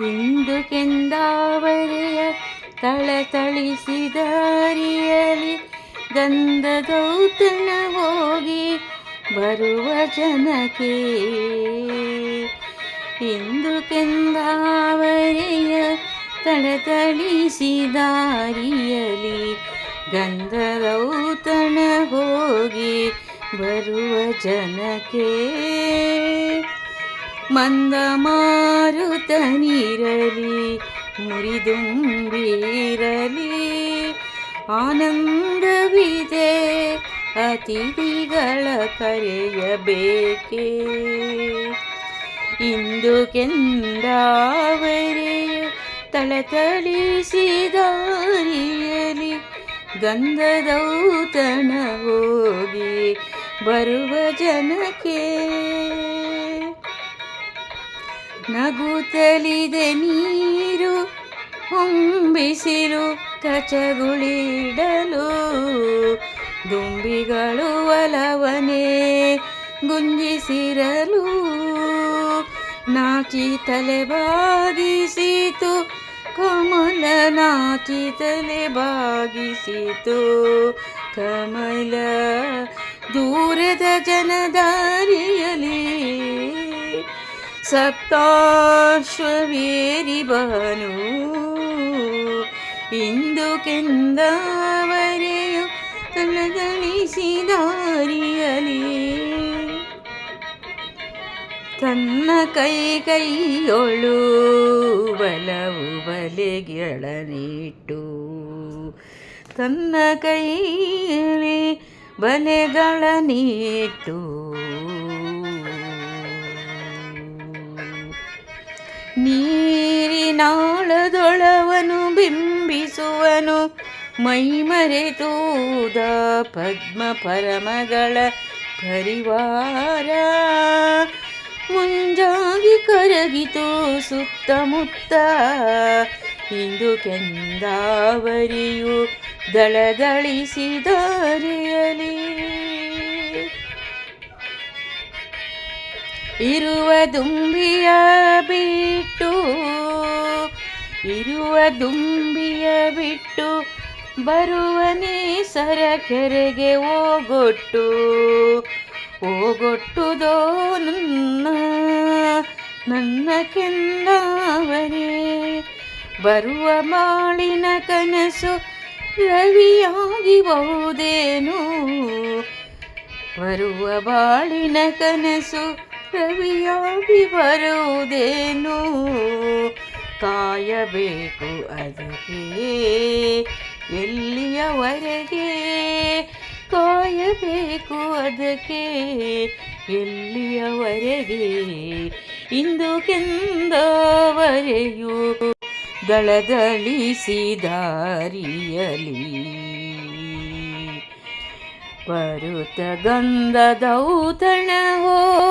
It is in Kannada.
ಇಂದು ಕೆಂದಾವರೆಯ ತಳತಳಿಸಿದಾರಿಯಲಿ ಗೌತನ ಹೋಗಿ ಬರುವ ಜನಕ್ಕೆ ಇಂದು ಕೆಂದಾವರೆಯ ತಳತಳಿಸಿದಾರಿಯಲಿ ಗೌತನ ಹೋಗಿ ಬರುವ ಜನಕ್ಕೆ ಮಂದ ಮಾರುತನಿರಲಿ ಮುರಿದುಂಬಿರಲಿ. ಆನಂದವಿದೆ ಅತಿಥಿಗಳ ಕರೆಯಬೇಕೆ. ಇಂದು ಕೆಂದಾವರೆಯು ತಳತಳಿಸಿದಾರಿಯಲಿ ಗಂಧದೌತಣ ಹೋಗಿ ಬರುವ ಜನಕ್ಕೆ ನಗುತ್ತಲಿದೆ ನೀರು, ಹೊಂಬಿಸಿರು ಕಚಗುಳಿಡಲು. ದುಂಬಿಗಳು ಒಲವನೇ ಗುಂಜಿಸಿರಲು. ನಾಚಿ ತಲೆ ಬಾಗಿಸಿತು, ಕಮಲ ನಾಚಿ ತಲೆ ಬಾಗಿಸಿತು. ಕಮಲ ದೂರದ ಜನದಾರಿಯಲಿ ಸಪ್ತಾಶ್ವವೇರಿ ಬಹನು ಇಂದು ಕೆಂದಾವರೆಯು ತಳಗಳಿಸಿದಾರಿಯಲಿ ತನ್ನ ಕೈ ಕೈಯೊಳು ಬಲವು ಬಲೆಗಳನಿಟ್ಟು ತನ್ನ ಕೈಯಲ್ಲಿ ಬಲೆಗಳನಿಟ್ಟು ನೀರಿನಾಳದೊಳವನು ಬಿಂಬಿಸುವನು ಮೈಮರೆತೂದ ಪದ್ಮ ಪರಮಗಳ ಪರಿವಾರ. ಮುಂಜಾಗಿ ಕರಗಿತು ಸುತ್ತಮುತ್ತ ಇಂದು ಕೆಂದಾವರಿಯು ದಳದಳಿಸಿದಾರಿಯಲಿ ಇರುವ ದುಂಬಿಯ ಬಿಟ್ಟು, ಇರುವ ದುಂಬಿಯ ಬಿಟ್ಟು ಬರುವನೇ ಸರ ಕೆರೆಗೆ ಓಗೊಟ್ಟು ಹೋಗೊಟ್ಟುದೋ ನನ್ನ ನನ್ನ ಕೆಂದಾವರೆ ಬರುವ ಮಾಳಿನ ಕನಸು ರವಿಯಾಗಿ ಬಹುದೇನು, ಬರುವ ಬಾಳಿನ ಕನಸು ರವಿಯಾಗಿ ಬರುವುದೇನು? ಕಾಯಬೇಕು ಅದಕ್ಕೆ ಎಲ್ಲಿಯವರೆಗೆ? ಕಾಯಬೇಕು ಅದಕ್ಕೆ ಎಲ್ಲಿಯವರೆಗೆ? ಇಂದು ಕೆಂದವರೆಯೂ ದಳದಳಿಸಿದಾರಿಯಲಿ. ಬರುತ್ತ ಗಂಧದೌತಣವೋ